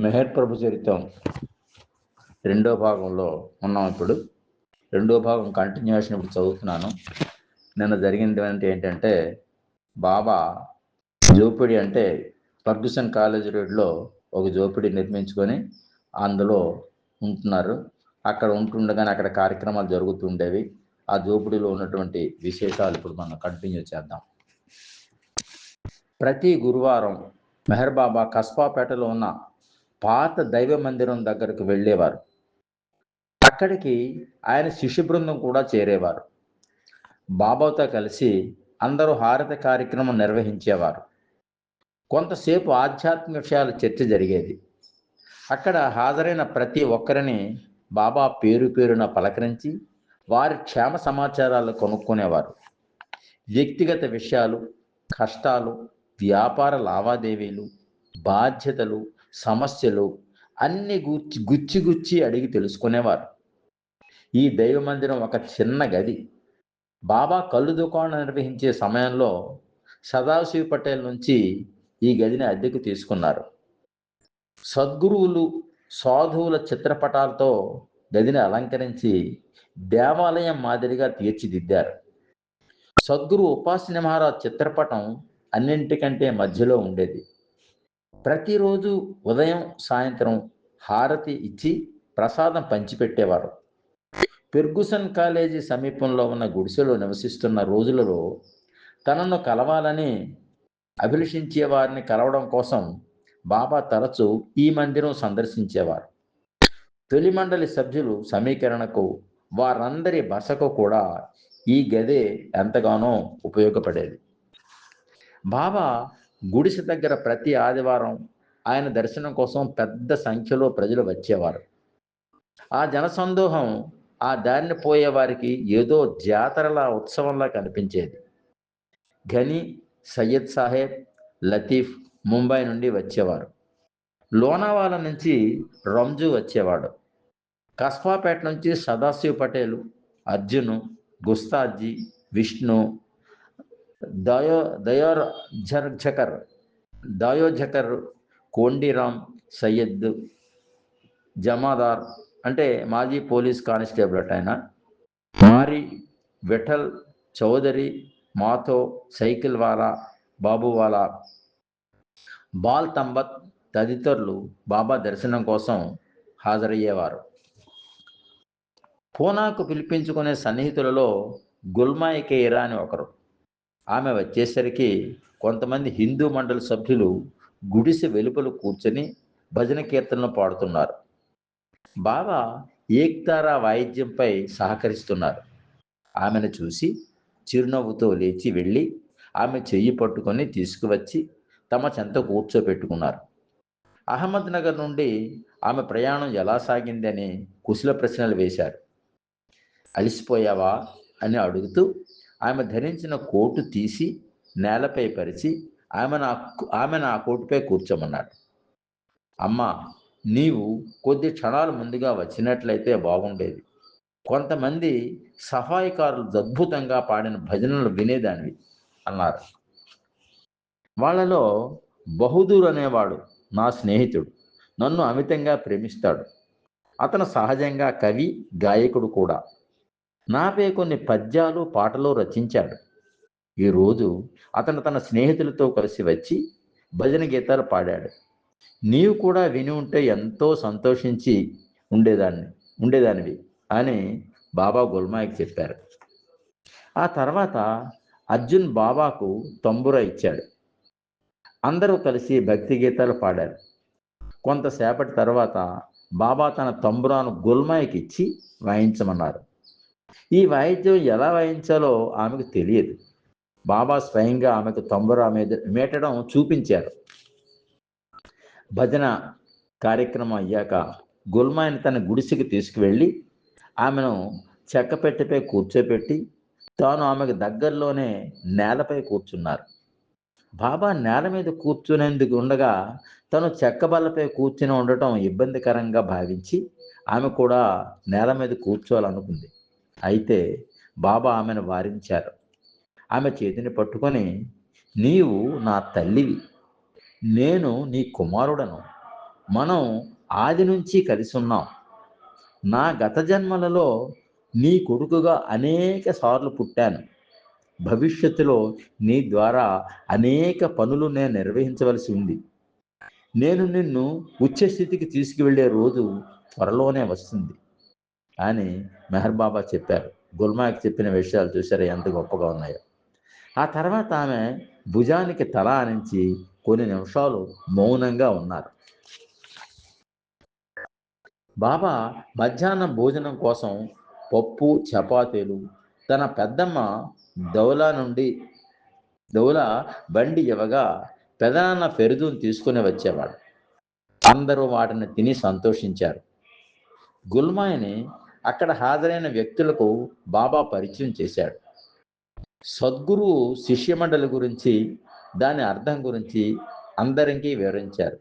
మెహర్ ప్రభు చరిత్రం రెండో భాగంలో ఉన్నాం ఇప్పుడు. రెండో భాగం కంటిన్యూషన్ ఇప్పుడు చదువుతున్నాను. నిన్న జరిగింది అంటే ఏంటంటే బాబా జోపిడి అంటే ఫర్గ్యూసన్ కాలేజ్ రోడ్లో ఒక జోపిడి నిర్మించుకొని అందులో ఉంటున్నారు. అక్కడ ఉంటుండగానే అక్కడ కార్యక్రమాలు జరుగుతుండేవి ఆ జోపిడిలో ఉన్నటువంటి విశేషాలు ఇప్పుడు మనం కంటిన్యూ చేద్దాం. ప్రతి గురువారం మెహర్ బాబా కస్బాపేటలో ఉన్న పాత దైవ మందిరం దగ్గరకు వెళ్ళేవారు. అక్కడికి ఆయన శిష్య బృందం కూడా చేరేవారు. బాబాతో కలిసి అందరూ హారత కార్యక్రమం నిర్వహించేవారు. కొంతసేపు ఆధ్యాత్మిక విషయాల చర్చ జరిగేది. అక్కడ హాజరైన ప్రతి ఒక్కరిని బాబా పేరు పేరున పలకరించి వారి క్షేమ సమాచారాలు కొనుక్కునేవారు. వ్యక్తిగత విషయాలు కష్టాలు వ్యాపార లావాదేవీలు బాధ్యతలు సమస్యలు అన్ని గుచ్చి గుచ్చి గుచ్చి అడిగి తెలుసుకునేవారు. ఈ దైవ మందిరం ఒక చిన్న గది. బాబా కళ్ళు దుకాణం నిర్వహించే సమయంలో సదాశివ్ పటేల్ నుంచి ఈ గదిని అద్దెకు తీసుకున్నారు. సద్గురువులు సాధువుల చిత్రపటాలతో గదిని అలంకరించి దేవాలయం మాదిరిగా తీర్చిదిద్దారు. సద్గురు ఉపాసన మహారాజ్ చిత్రపటం అన్నింటికంటే మధ్యలో ఉండేది. ప్రతిరోజు ఉదయం సాయంత్రం హారతి ఇచ్చి ప్రసాదం పంచిపెట్టేవారు. పెర్గుసన్ కాలేజీ సమీపంలో ఉన్న గుడిసెలో నివసిస్తున్న రోజులలో తనను కలవాలని అభిలషించే వారిని కలవడం కోసం బాబా తరచూ ఈ మందిరం సందర్శించేవారు. తొలి మండలి సభ్యులు సమీకరణకు వారందరి బసకు కూడా ఈ గదే ఎంతగానో ఉపయోగపడేది. బాబా గుడిసె దగ్గర ప్రతి ఆదివారం ఆయన దర్శనం కోసం పెద్ద సంఖ్యలో ప్రజలు వచ్చేవారు. ఆ జనసందోహం ఆ దారిని పోయే వారికి ఏదో జాతరలా ఉత్సవంలా కనిపించేది. ఘని సయ్యద్ సాహెబ్ లతీఫ్ ముంబై నుండి వచ్చేవారు. లోనావాల నుంచి రంజు వచ్చేవాడు. కస్బాపేట నుంచి సదాశివ్ పటేలు అర్జును గుస్తాజీ విష్ణు దయో దయోర్ ఝర్ఝకర్ దయోఝకర్ కోండిరామ్ సయ్యద్ జమాదార్ అంటే మాజీ పోలీస్ కానిస్టేబుల్ అట ఆయన. మారి విఠల్ చౌదరి మాతో సైకిల్ వాలా బాబువాలా బాల్ తంబత్ తదితరులు బాబా దర్శనం కోసం హాజరయ్యేవారు. పూనాకు పిలిపించుకునే సన్నిహితులలో గుల్మాయికే ఇరా అని ఒకరు. ఆమె వచ్చేసరికి కొంతమంది హిందూ మండలి సభ్యులు గుడిసె వెలుపలు కూర్చొని భజన కీర్తనలు పాడుతున్నారు. బాబా ఏక్తారా వాయిద్యంపై సహకరిస్తున్నారు. ఆమెను చూసి చిరునవ్వుతో లేచి వెళ్ళి ఆమె చెయ్యి పట్టుకొని తీసుకువచ్చి తమ చెంత కూర్చోపెట్టుకున్నారు. అహ్మద్ నగర్ నుండి ఆమె ప్రయాణం ఎలా సాగిందని కుశల ప్రశ్నలు వేశారు. అలిసిపోయావా అని అడుగుతూ ఆమె ధరించిన కోటు తీసి నేలపై పరిచి ఆమె నా ఆమె నా కోటుపై కూర్చోమన్నాడు. అమ్మ నీవు కొద్ది క్షణాలు ముందుగా వచ్చినట్లయితే బాగుండేది. కొంతమంది సహాయకారులు అద్భుతంగా పాడిన భజనలు వినేదానివి అన్నారు. వాళ్ళలో బహుదూర్ అనేవాడు నా స్నేహితుడు. నన్ను అమితంగా ప్రేమిస్తాడు. అతను సహజంగా కవి గాయకుడు కూడా. నాపై కొన్ని పద్యాలు పాటలు రచించాడు. ఈరోజు అతను తన స్నేహితులతో కలిసి వచ్చి భజన గీతాలు పాడాడు. నీవు కూడా విని ఉంటే ఎంతో సంతోషించి ఉండేదాన్ని ఉండేదానివి అని బాబా గుల్మాయికి చెప్పారు. ఆ తర్వాత అర్జున్ బాబాకు తంబుర ఇచ్చాడు. అందరూ కలిసి భక్తి గీతాలు పాడారు. కొంతసేపటి తర్వాత బాబా తన తంబురాను గుల్మాయికి ఇచ్చి వాయించమన్నారు. ఈ వాయిద్యం ఎలా వాయించాలో ఆమెకు తెలియదు. బాబా స్వయంగా ఆమెకు తంబురా మీద మేటడం చూపించారు. భజన కార్యక్రమం అయ్యాక గుల్మాయిని తన గుడిసెకి తీసుకువెళ్ళి ఆమెను చెక్కపెట్టెపై కూర్చోపెట్టి తాను ఆమెకు దగ్గరలోనే నేలపై కూర్చున్నారు. బాబా నేల మీద కూర్చునేందుకు ఉండగా తను చెక్క బల్లపై కూర్చుని ఉండటం ఇబ్బందికరంగా భావించి ఆమె కూడా నేల మీద కూర్చోవాలనుకుంది. అయితే బాబా ఆమెను వారించారు. ఆమె చేతిని పట్టుకొని నీవు నా తల్లివి. నేను నీ కుమారుడను. మనం ఆది నుంచి కలిసి ఉన్నాం నా గత జన్మలలో నీ కొడుకుగా అనేక సార్లు పుట్టాను. భవిష్యత్తులో నీ ద్వారా అనేక పనులు నేను నిర్వహించవలసి ఉంది. నేను నిన్ను ఉచ్చస్థితికి తీసుకువెళ్ళే రోజు త్వరలోనే వస్తుంది. అని మెహర్ బాబా చెప్పారు. గుల్మాకి చెప్పిన విషయాలు చూసారా ఎంత గొప్పగా ఉన్నాయో. ఆ తర్వాత ఆమె భుజానికి తల ఆనించి కొన్ని నిమిషాలు మౌనంగా ఉన్నారు. బాబా మధ్యాహ్నం భోజనం కోసం పప్పు చపాతీలు తన పెద్దమ్మ దౌలా నుండి దౌలా బండి ఇవ్వగా పెదనాన్న ఫెరుదును తీసుకుని వచ్చేవాడు. అందరూ వాటిని తిని సంతోషించారు. గుల్మాయిని అక్కడ హాజరైన వ్యక్తులకు బాబా పరిచయం చేశాడు. సద్గురు శిష్యమండలి గురించి దాని అర్థం గురించి అందరికీ వివరించారు.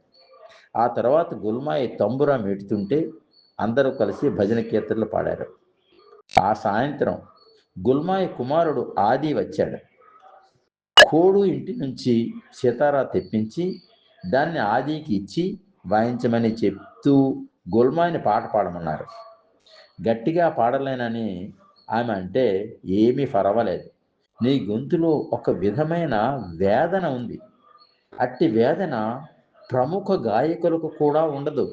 ఆ తర్వాత గుల్మాయి తంబురా మెడుతుంటే అందరూ కలిసి భజన కీర్తనలు పాడారు. ఆ సాయంత్రం గుల్మాయి కుమారుడు ఆది వచ్చాడు. కోడు ఇంటి నుంచి సీతారా తెప్పించి దాన్ని ఆదికి ఇచ్చి వాయించమని చెప్తూ గుల్మాయిని పాట పాడమన్నారు. గట్టిగా పాడలేనని ఆమె అంటే ఏమీ పర్వాలేదు. నీ గొంతులో ఒక విధమైన వేదన ఉంది. అట్టి వేదన ప్రముఖ గాయకులకు కూడా ఉండదు.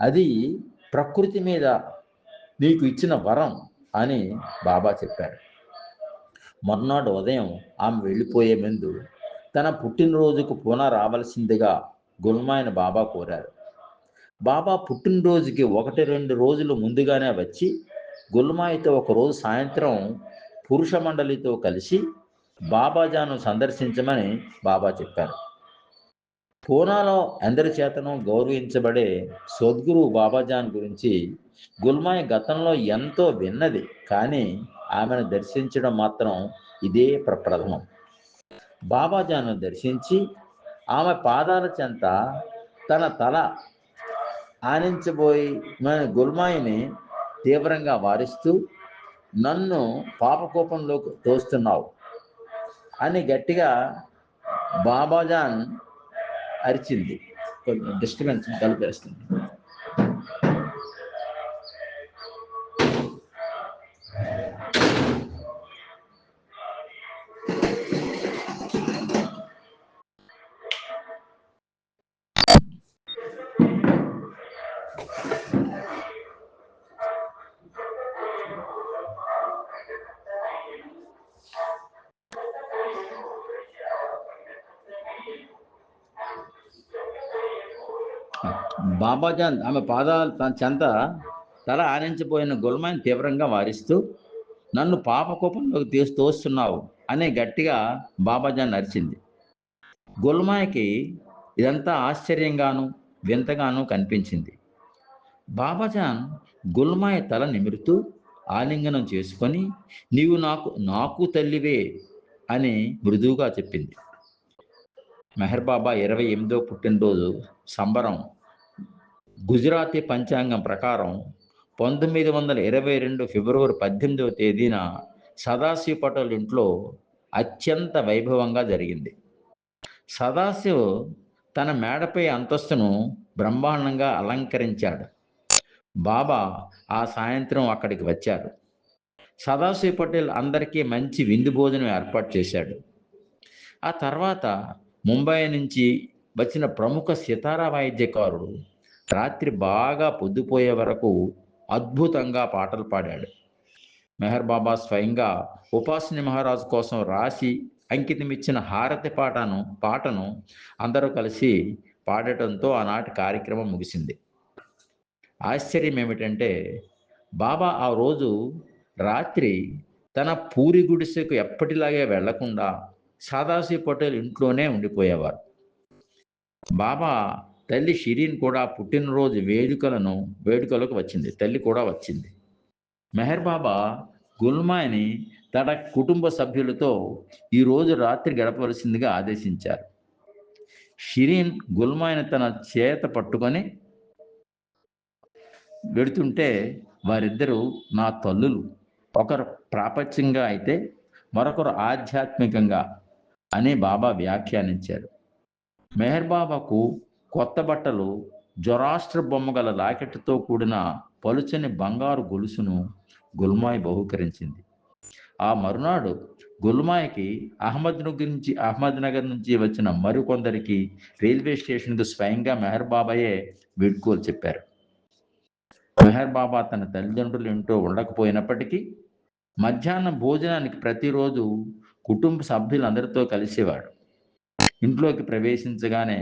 అది ప్రకృతి మీద నీకు ఇచ్చిన వరం అని బాబా చెప్పారు. మర్నాడు ఉదయం ఆమె వెళ్ళిపోయే ముందు తన పుట్టినరోజుకు పునః రావలసిందిగా గుల్మాయన బాబా కోరారు. బాబా పుట్టినరోజుకి ఒకటి రెండు రోజులు ముందుగానే వచ్చి గుల్మాయితో ఒకరోజు సాయంత్రం పురుష మండలితో కలిసి బాబాజాను సందర్శించమని బాబా చెప్పారు. పూనాలో అందరి చేతను గౌరవించబడే సద్గురు బాబాజాన్ గురించి గుల్మాయి గతంలో ఎంతో విన్నది కానీ ఆమెను దర్శించడం మాత్రం ఇదే ప్రప్రథమం. బాబాజాను దర్శించి ఆమె పాదాల చెంత తన తల ఆనించబోయి మన గుల్మాయిని తీవ్రంగా వారిస్తూ నన్ను పాపకోపంలోకి తోస్తున్నావు అని గట్టిగా బాబాజాన్ అరిచింది. కొంచెం డిస్టర్బెన్స్ కలిపేస్తుంది బాబాజాన్ ఆమె పాదాలు తన చెంత తల ఆనించిపోయిన గుల్మాయిని తీవ్రంగా వారిస్తూ నన్ను పాపకోపంలోకి తీసి తోస్తున్నావు అనే గట్టిగా బాబాజాన్ అరిచింది. గుల్మాయికి ఇదంతా ఆశ్చర్యంగాను వింతగాను కనిపించింది. బాబాజాన్ గుల్మాయి తల నిమురుతూ ఆలింగనం చేసుకొని నీవు నాకు నాకు తల్లివే అని మృదువుగా చెప్పింది. మెహర్ బాబా ఇరవై ఎనిమిదో పుట్టినరోజు సంబరం గుజరాతీ పంచాంగం ప్రకారం పంతొమ్మిది వందల ఇరవై రెండు ఫిబ్రవరి పద్దెనిమిదవ తేదీన సదాశివ్ పటేల్ ఇంట్లో అత్యంత వైభవంగా జరిగింది. సదాశివ్ తన మేడపై అంతస్తును బ్రహ్మాండంగా అలంకరించాడు. బాబా ఆ సాయంత్రం అక్కడికి వచ్చారు. సదాశివ్ పటేల్ అందరికీ మంచి విందు భోజనం ఏర్పాటు చేశాడు. ఆ తర్వాత ముంబై నుంచి వచ్చిన ప్రముఖ సితారా వాయిద్యకారుడు రాత్రి బాగా పొద్దుపోయే వరకు అద్భుతంగా పాటలు పాడాడు. మెహర్ బాబా స్వయంగా ఉపాసిని మహారాజు కోసం రాసి అంకితమిచ్చిన హారతి పాటను పాటను అందరూ కలిసి పాడటంతో ఆనాటి కార్యక్రమం ముగిసింది. ఆశ్చర్యం ఏమిటంటే బాబా ఆ రోజు రాత్రి తన పూరి గుడిసెకు ఎప్పటిలాగే వెళ్ళకుండా సాదాసి పటేల్ ఇంట్లోనే ఉండిపోయేవారు. బాబా తల్లి షిరీన్ కూడా పుట్టినరోజు వేడుకలను వేడుకలకు వచ్చింది. తల్లి కూడా వచ్చింది. మెహర్ బాబా గుల్మాని తన కుటుంబ సభ్యులతో ఈరోజు రాత్రి గడపవలసిందిగా ఆదేశించారు. షిరీన్ గుల్మాయిని తన చేత పట్టుకొని వెడుతుంటే వారిద్దరూ నా తల్లులు. ఒకరు ప్రాపంచికంగా అయితే మరొకరు ఆధ్యాత్మికంగా అని బాబా వ్యాఖ్యానించారు. మెహర్ బాబాకు కొత్త బట్టలు జొరాష్ట్ర బొమ్మ గల లాకెట్తో కూడిన పలుచని బంగారు గొలుసును గుల్మాయి బహుకరించింది. ఆ మరునాడు గుల్మాయికి అహ్మద్ నగర్ నుంచి అహ్మద్ నగర్ నుంచి వచ్చిన మరికొందరికి రైల్వే స్టేషన్కు స్వయంగా మెహర్ బాబాయే వీడ్కోలు చెప్పారు. మెహర్ బాబా తన తల్లిదండ్రులు ఇంటో ఉండకపోయినప్పటికీ మధ్యాహ్నం భోజనానికి ప్రతిరోజు కుటుంబ సభ్యులందరితో కలిసేవాడు. ఇంట్లోకి ప్రవేశించగానే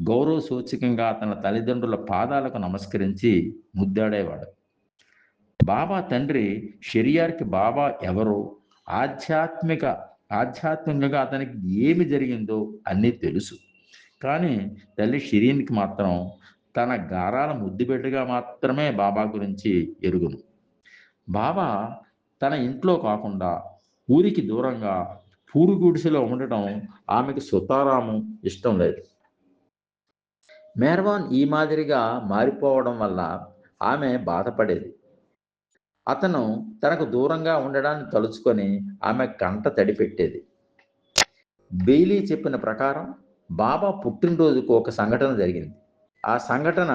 గౌరవ సూచకంగా తన తల్లిదండ్రుల పాదాలకు నమస్కరించి ముద్దాడేవాడు. బాబా తండ్రి షెరియార్కి బాబా ఎవరో? ఆధ్యాత్మిక ఆధ్యాత్మికంగా అతనికి ఏమి జరిగిందో అన్నీ తెలుసు. కానీ తల్లి షిరీన్కి మాత్రం తన గారాల ముద్దుబిడ్డగా మాత్రమే బాబా గురించి ఎరుగును. బాబా తన ఇంట్లో కాకుండా ఊరికి దూరంగా పూరు గుడిసెలో ఉండటం ఆమెకు సుతారాము ఇష్టం లేదు. మేర్వాన్ ఈ మాదిరిగా మారిపోవడం వల్ల ఆమె బాధపడేది. అతను తనకు దూరంగా ఉండడాన్ని తలుచుకొని ఆమె కంట తడిపెట్టేది. బెయిలీ చెప్పిన ప్రకారం బాబా పుట్టినరోజుకు ఒక సంఘటన జరిగింది. ఆ సంఘటన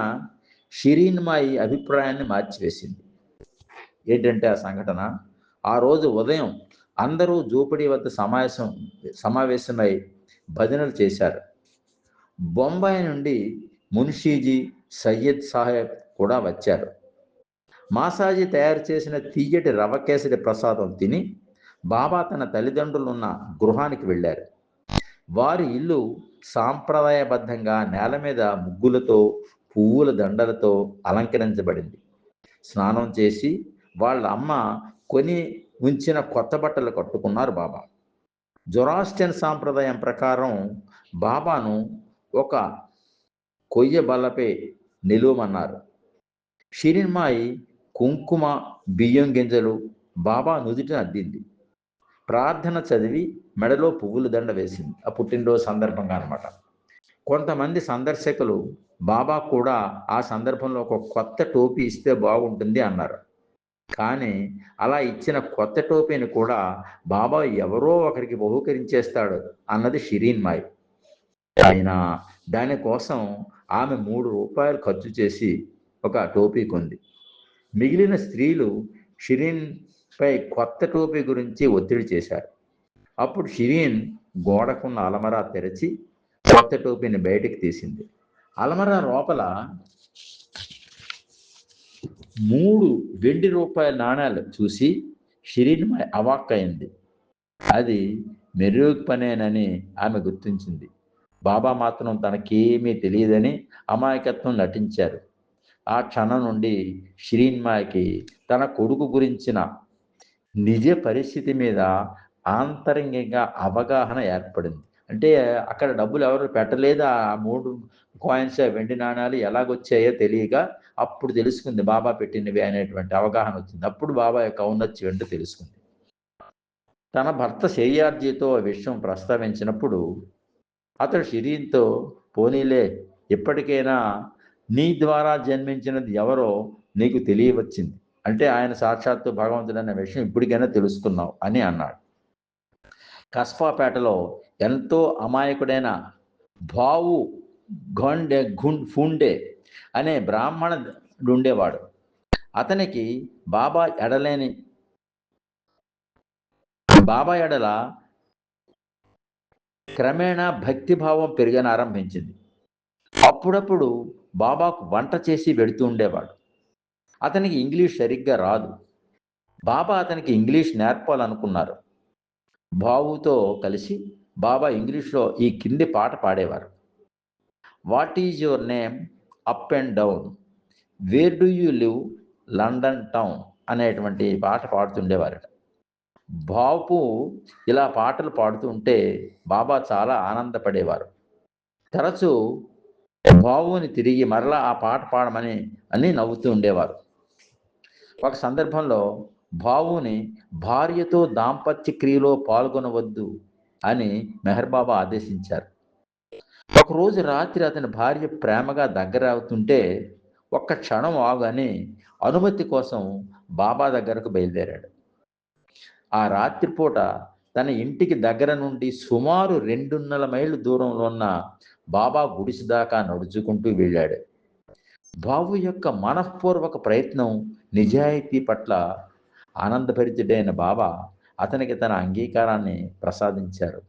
షిరీన్మాయి అభిప్రాయాన్ని మార్చివేసింది. ఏంటంటే ఆ సంఘటన? ఆ రోజు ఉదయం అందరూ జోపిడీ వద్ద సమావేశం సమావేశమై భజనలు చేశారు. బొంబాయి నుండి మున్షీజీ సయ్యద్ సాహెబ్ కూడా వచ్చారు. మాసాజీ తయారు చేసిన తీయటి రవ కేసరి ప్రసాదం తిని బాబా తన తల్లిదండ్రులు ఉన్న గృహానికి వెళ్ళారు. వారి ఇల్లు సాంప్రదాయబద్ధంగా నేల మీద ముగ్గులతో పువ్వుల దండలతో అలంకరించబడింది. స్నానం చేసి వాళ్ళ అమ్మ కొని ఉంచిన కొత్త బట్టలు కట్టుకున్నారు బాబా. జొరాస్టియన్ సాంప్రదాయం ప్రకారం బాబాను ఒక కొయ్య బల్లపై నిలువమన్నారు. షిరిన్మాయి కుంకుమ బియ్యం గింజలు బాబా నుదుటిని అద్దింది. ప్రార్థన చదివి మెడలో పువ్వుల దండ వేసింది. ఆ పుట్టినరోజు సందర్భంగా అనమాట కొంతమంది సందర్శకులు బాబా కూడా ఆ సందర్భంలో ఒక కొత్త టోపీ ఇస్తే బాగుంటుంది అన్నారు. కానీ అలా ఇచ్చిన కొత్త టోపీని కూడా బాబా ఎవరో ఒకరికి బహుకరించేస్తాడు అన్నది షిరీన్ మాయ్ ఆయన దానికోసం ఆమె మూడు రూపాయలు ఖర్చు చేసి ఒక టోపీ కొంది. మిగిలిన స్త్రీలు షిరీన్ పై కొత్త టోపీ గురించి ఒత్తిడి చేశారు. అప్పుడు షిరీన్ గోడకున్న అలమరా తెరచి కొత్త టోపీని బయటికి తీసింది. అలమరా లోపల మూడు వెండి రూపాయల నాణ్యాలు చూసి షిరీన్ అవాక్కయింది. అది మెరుగు పనేనని ఆమె గుర్తించింది. బాబా మాత్రం తనకేమీ తెలియదని అమాయకత్వం నటించారు. ఆ క్షణం నుండి శ్రీన్మాయకి తన కొడుకు గురించిన నిజ పరిస్థితి మీద ఆంతరంగికంగా అవగాహన ఏర్పడింది. అంటే అక్కడ డబ్బులు ఎవరు పెట్టలేదు? ఆ మూడు కాయిన్స్ వెండి నాణాలు ఎలాగొచ్చాయో తెలియక అప్పుడు తెలుసుకుంది బాబా పెట్టినవి అనేటువంటి అవగాహన వచ్చింది. అప్పుడు బాబా యొక్క ఔన్నత్యం ఏంటో తెలుసుకుంది. తన భర్త షేయార్జీతో ఆ విషయం ప్రస్తావించినప్పుడు అతడు షిరీన్తో పోనీలే ఇప్పటికైనా నీ ద్వారా జన్మించినది ఎవరో నీకు తెలియవచ్చింది. అంటే ఆయన సాక్షాత్తు భగవంతుడు అనే విషయం ఇప్పటికైనా తెలుసుకున్నావు అని అన్నాడు. కస్పాపేటలో ఎంతో అమాయకుడైన భావు గొండె గుండ్ ఫుండే అనే బ్రాహ్మణుడు ఉండేవాడు అతనికి బాబా ఎడలేని బాబా ఎడల క్రమేణా భక్తిభావం పెరగని ఆరంభించింది. అప్పుడప్పుడు బాబాకు వంట చేసి పెడుతూ ఉండేవాడు. అతనికి ఇంగ్లీష్ సరిగ్గా రాదు. బాబా అతనికి ఇంగ్లీష్ నేర్పాలనుకున్నారు. బాబుతో కలిసి బాబా ఇంగ్లీష్లో ఈ కింది పాట పాడేవారు. What is your name? Up and down. Where do you live? London town. అనేటువంటి పాట పాడుతుండేవారు బాపు ఇలా పాటలు పాడుతూ ఉంటే బాబా చాలా ఆనందపడేవారు. తరచూ బాబుని తిరిగి మరలా ఆ పాట పాడమని అని నవ్వుతూ ఉండేవారు. ఒక సందర్భంలో బావుని భార్యతో దాంపత్య క్రియలో పాల్గొనవద్దు అని మెహర్ బాబా ఆదేశించారు. ఒకరోజు రాత్రి అతని భార్య ప్రేమగా దగ్గర అవుతుంటే ఒక్క క్షణం ఆగని అనుమతి కోసం బాబా దగ్గరకు బయలుదేరాడు. ఆ రాత్రిపూట తన ఇంటికి దగ్గర నుండి సుమారు రెండున్నర మైళ్ళు దూరంలో ఉన్న బాబా గుడిసి దాకా నడుచుకుంటూ వెళ్ళాడు. బాబు యొక్క మనఃపూర్వక ప్రయత్నం నిజాయితీ పట్ల ఆనందభరితుడైన బాబా అతనికి తన అంగీకారాన్ని ప్రసాదించారు.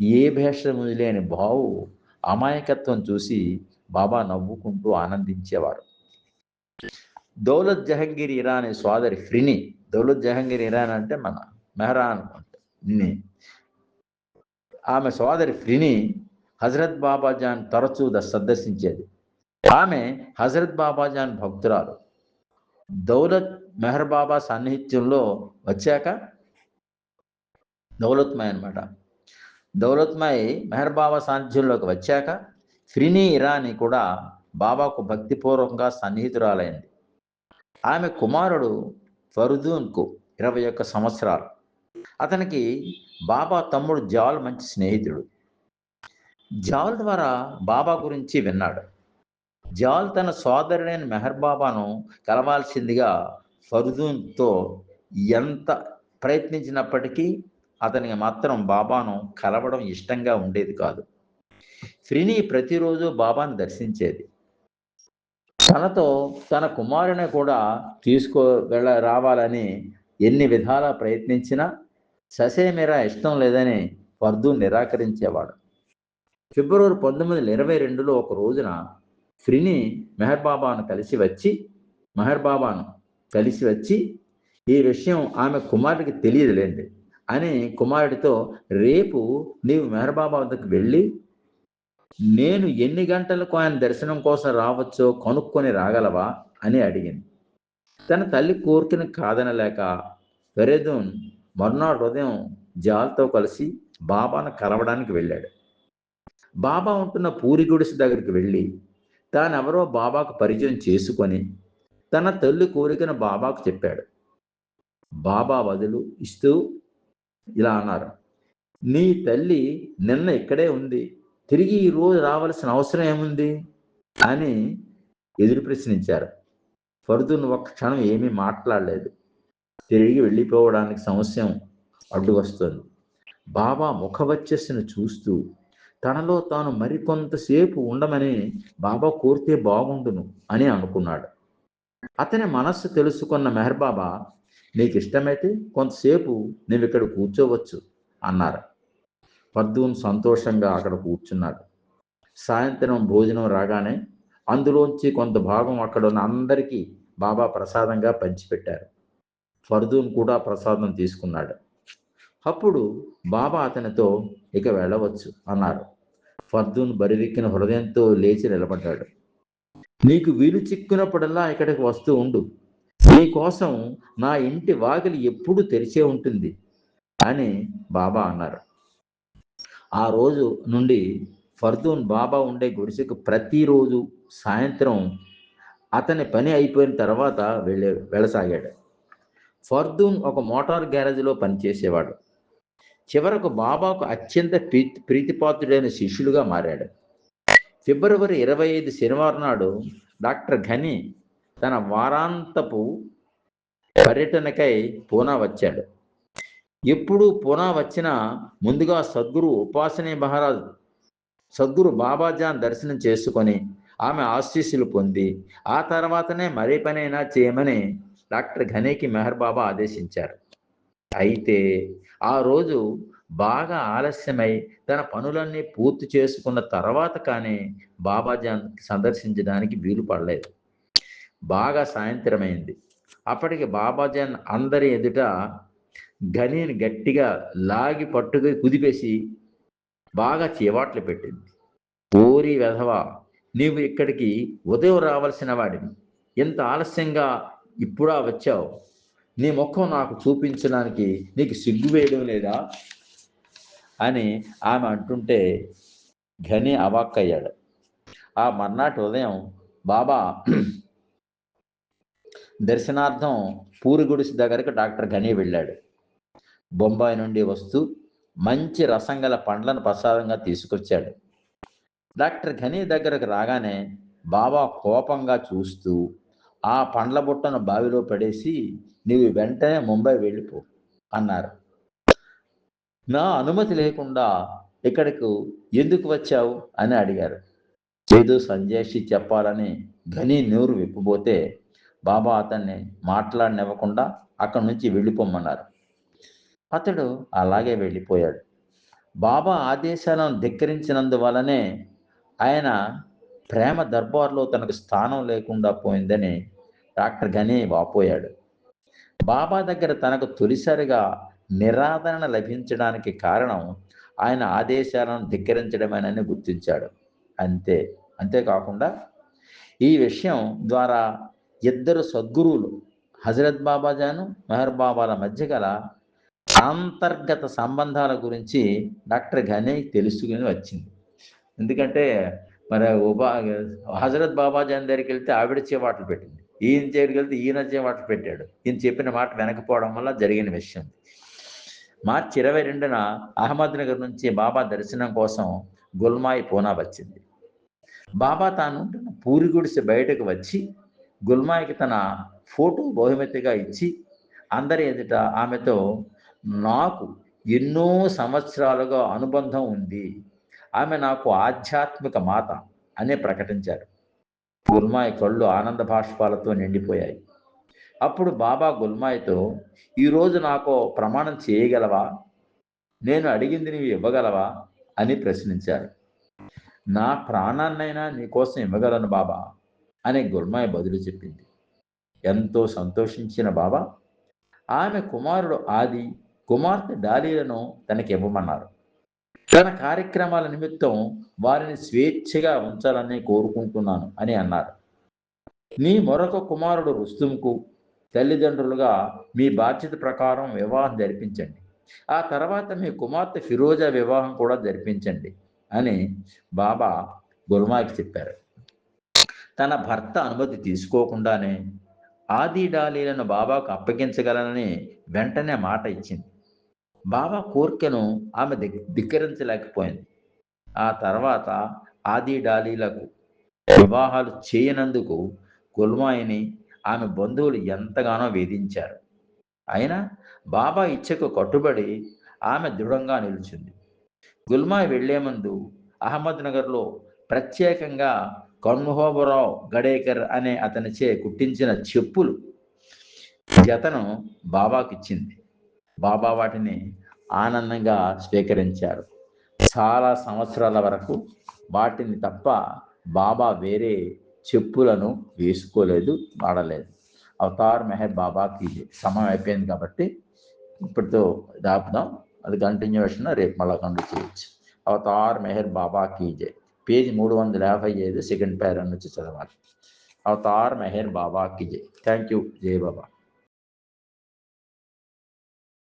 ఏ భేషము లేని బావు అమాయకత్వం చూసి బాబా నవ్వుకుంటూ ఆనందించేవారు. దౌలత్ జహంగీర్ ఇరానీ సోదరి ఫ్రిని దౌలత్ జహంగీర్ ఇరాన్ అంటే మన మెహరా అనుకుంటే ని. ఆమె సోదరి ఫ్రిని హజరత్ బాబాజాన్ తరచూ సందర్శించేది. ఆమె హజరత్ బాబాజాన్ భక్తురాలు. దౌలత్ మెహర్ బాబా సాన్నిహిత్యంలో వచ్చాక దౌలత్మాయ్ అనమాట దౌలత్మాయ్ మెహర్ బాబా సాన్నిధ్యంలోకి వచ్చాక ఫ్రిని ఇరానీ కూడా బాబాకు భక్తిపూర్వకంగా సన్నిహితురాలైంది. ఆమె కుమారుడు ఫరుదూన్కు ఇరవై ఒక్క సంవత్సరాలు. అతనికి బాబా తమ్ముడు జాల్ మంచి స్నేహితుడు. జాల్ ద్వారా బాబా గురించి విన్నాడు. జాల్ తన సోదరుడైన మెహర్ బాబాను కలవాల్సిందిగా ఫరుదూన్తో ఎంత ప్రయత్నించినప్పటికీ అతనికి మాత్రం బాబాను కలవడం ఇష్టంగా ఉండేది కాదు. ఫ్రిని ప్రతిరోజు బాబాను దర్శించేది. తనతో తన కుమారుని కూడా తీసుకో వెళ్ళ రావాలని ఎన్ని విధాలా ప్రయత్నించినా ససేమిరా ఇష్టం లేదని ఫర్దూ నిరాకరించేవాడు. ఫిబ్రవరి పంతొమ్మిది వందల ఇరవై రెండులో ఒక రోజున ఫ్రిని మెహర్బాబాను కలిసి వచ్చి మెహర్బాబాను కలిసి వచ్చి ఈ విషయం ఆమె కుమారుడికి తెలియదులేండి అని కుమారుడితో రేపు నీవు మెహర్బాబా వద్దకు వెళ్ళి నేను ఎన్ని గంటలకు ఆయన దర్శనం కోసం రావచ్చో కనుక్కొని రాగలవా అని అడిగింది. తన తల్లి కోరికను కాదనలేక ఫెరేదూన్ మర్నాడు ఉదయం జాల్తో కలిసి బాబాను కలవడానికి వెళ్ళాడు. బాబా ఉంటున్న పూరి గుడిసె దగ్గరికి వెళ్ళి తానెవరో బాబాకు పరిచయం చేసుకొని తన తల్లి కోరికను బాబాకు చెప్పాడు. బాబా బదులు ఇస్తూ ఇలా అన్నారు. నీ తల్లి నిన్న ఇక్కడే ఉంది. తిరిగి ఈ రోజు రావాల్సిన అవసరం ఏముంది? అని ఎదురు ప్రశ్నించారు. ఫర్దున్ ఒక్క క్షణం ఏమీ మాట్లాడలేదు. తిరిగి వెళ్ళిపోవడానికి సమస్యం అడ్డు వస్తుంది బాబా ముఖవచ్చస్సును చూస్తూ తనలో తాను మరికొంతసేపు ఉండమని బాబా కోరితే బాగుండును అని అనుకున్నాడు. అతని మనస్సు తెలుసుకున్న మెహర్ బాబా నీకు ఇష్టమైతే కొంతసేపు నువ్వు ఇక్కడ కూర్చోవచ్చు అన్నారు. ఫర్దూన్ సంతోషంగా అక్కడ కూర్చున్నాడు. సాయంత్రం భోజనం రాగానే అందులోంచి కొంత భాగం అక్కడ ఉన్న అందరికీ బాబా ప్రసాదంగా పంచిపెట్టారు. ఫర్దూన్ కూడా ప్రసాదం తీసుకున్నాడు. అప్పుడు బాబా అతనితో ఇక వెళ్ళవచ్చు అన్నారు. ఫర్దూన్ బరివెక్కిన హృదయంతో లేచి నిలబడ్డాడు. నీకు వీలు చిక్కునప్పుడల్లా ఇక్కడికి వస్తూ ఉండు. నీకోసం నా ఇంటి వాకిలి ఎప్పుడూ తెరిచే ఉంటుంది అని బాబా అన్నారు. ఆ రోజు నుండి ఫర్దూన్ బాబా ఉండే గుడిసెకు ప్రతిరోజు సాయంత్రం అతని పని అయిపోయిన తర్వాత వెళ్ళే వెళ్ళసాగాడు. ఫర్దూన్ ఒక మోటార్ గ్యారేజ్లో పనిచేసేవాడు. చివరకు బాబాకు అత్యంత ప్రీతి ప్రీతిపాత్రుడైన శిష్యులుగా మారాడు. ఫిబ్రవరి ఇరవై ఐదు శనివారం నాడు డాక్టర్ ఘని తన వారాంతపు పర్యటనకై పూనా వచ్చాడు. ఎప్పుడు పునా వచ్చినా ముందుగా సద్గురు ఉపాసనే మహారాజ్. సద్గురు బాబాజాన్ దర్శనం చేసుకొని ఆమె ఆశీస్సులు పొంది ఆ తర్వాతనే మరే పనైనా చేయమని డాక్టర్ ఘనేకి మెహర్ బాబా ఆదేశించారు. అయితే ఆ రోజు బాగా ఆలస్యమై తన పనులన్నీ పూర్తి చేసుకున్న తర్వాత కానీ బాబాజాన్ సందర్శించడానికి వీలు పడలేదు. బాగా సాయంత్రమైంది. అప్పటికి బాబాజాన్ అందరి ఎదుట గనిని గట్టిగా లాగి పట్టుకు కుదిపేసి బాగా చేవాట్లు పెట్టింది. ఓరి వెధవా నీవు ఇక్కడికి ఉదయం రావాల్సిన వాడివి. ఎంత ఆలస్యంగా ఇప్పుడా వచ్చావు? నీ ముఖం నాకు చూపించడానికి నీకు సిగ్గు వేయడం లేదా? అని ఆమె అంటుంటే ఘని అవాక్కయ్యాడు. ఆ మర్నాటి ఉదయం బాబా దర్శనార్థం పూరి గుడిసి దగ్గరకు డాక్టర్ ఘని వెళ్ళాడు. బొంబాయి నుండి వస్తూ మంచి రసంగల పండ్లను ప్రసాదంగా తీసుకొచ్చాడు. డాక్టర్ ఘనీ దగ్గరకు రాగానే బాబా కోపంగా చూస్తూ ఆ పండ్ల బుట్టను బావిలో పడేసి నీవు వెంటనే ముంబై వెళ్ళిపో అన్నారు. నా అనుమతి లేకుండా ఇక్కడకు ఎందుకు వచ్చావు? అని అడిగారు. ఏదో సంజేషి చెప్పాలని ఘనీ నూరు విప్పబోతే బాబా అతన్ని మాట్లాడనివ్వకుండా అక్కడి నుంచి వెళ్ళిపోమన్నారు అతడు అలాగే వెళ్ళిపోయాడు. బాబా ఆదేశాలను ధిక్కరించినందువలనే ఆయన ప్రేమ దర్బార్లో తనకు స్థానం లేకుండా పోయిందని డాక్టర్ గని వాపోయాడు. బాబా దగ్గర తనకు తొలిసారిగా నిరాదరణ లభించడానికి కారణం ఆయన ఆదేశాలను ధిక్కరించడమేనని గుర్తించాడు. అంతే అంతేకాకుండా ఈ విషయం ద్వారా ఇద్దరు సద్గురువులు హజరత్ బాబాజాను మెహర్ బాబాల మధ్య గల అంతర్గత సంబంధాల గురించి డాక్టర్ ఘనీ తెలుసుకుని వచ్చింది. ఎందుకంటే మరి ఉబా హజరత్ బాబాజాన్ దగ్గరికి వెళ్తే ఆవిడ చేవాట్లు పెట్టింది. ఈయన దగ్గరికి వెళ్తే ఈయన చేవాట్లు పెట్టాడు. ఈయన చెప్పిన మాట వెనకపోవడం వల్ల జరిగిన విషయం. మార్చి ఇరవై రెండున అహ్మద్ నగర్ నుంచి బాబా దర్శనం కోసం గుల్మాయి పూనా వచ్చింది. బాబా తాను పూరి గుడిసి బయటకు వచ్చి గుల్మాయికి తన ఫోటో బహుమతిగా ఇచ్చి అందరి ఎదుట ఆమెతో నాకు ఎన్నో సంవత్సరాలుగా అనుబంధం ఉంది. ఆమె నాకు ఆధ్యాత్మిక మాత అనే ప్రకటించారు. గుల్మాయి కళ్ళు ఆనంద భాష్పాలతో నిండిపోయాయి. అప్పుడు బాబా గుల్మాయితో ఈరోజు నాకు ప్రమాణం చేయగలవా? నేను అడిగింది నీవు ఇవ్వగలవా? అని ప్రశ్నించారు. నా ప్రాణాన్నైనా నీకోసం ఇవ్వగలను బాబా అని గుల్మాయి బదులు చెప్పింది. ఎంతో సంతోషించిన బాబా ఆమె కుమారుడు ఆది కుమార్తె డాలీలను తనకి ఇవ్వమన్నారు. తన కార్యక్రమాల నిమిత్తం వారిని స్వేచ్ఛగా ఉంచాలని కోరుకుంటున్నాను అని అన్నారు. నీ మరొక కుమారుడు రుస్తుంకు తల్లిదండ్రులుగా మీ బాధ్యత ప్రకారం వివాహం జరిపించండి. ఆ తర్వాత మీ కుమార్తె ఫిరోజా వివాహం కూడా జరిపించండి అని బాబా గురుమాకి చెప్పారు. తన భర్త అనుమతి తీసుకోకుండానే ఆది డాలీలను బాబాకు అప్పగించగలనని వెంటనే మాట ఇచ్చింది. బాబా కోరికను ఆమె ధిక్కరించలేకపోయింది. ఆ తర్వాత ఆది డాలీలకు వివాహాలు చేయనందుకు గుల్మాయిని ఆమె బంధువులు ఎంతగానో వేధించారు. అయినా బాబా ఇచ్చకు కట్టుబడి ఆమె దృఢంగా నిలిచింది. గుల్మాయి వెళ్ళే ముందు అహ్మద్ నగర్లో ప్రత్యేకంగా కన్హోబరావు గడేకర్ అనే అతనిచే కుట్టించిన చెప్పులు జతను బాబాకిచ్చింది. బాబా వాటిని ఆనందంగా స్వీకరించారు. చాలా సంవత్సరాల వరకు వాటిని తప్ప బాబా వేరే చెప్పులను వేసుకోలేదు వాడలేదు. అవతార్ మెహర్ బాబాకి సమయం అయిపోయింది కాబట్టి ఇప్పటితో దాపుదాం అది కంటిన్యూషన్ రేపు మళ్ళా కంటిన్యూ చేయొచ్చు. అవతార్ మెహర్ బాబా కీజే పేజ్ మూడు వందల యాభై ఐదు సెకండ్ పేర నుంచి చదవాలి. అవతార్ మెహర్ బాబా కీజే థ్యాంక్ యూ జై బాబా.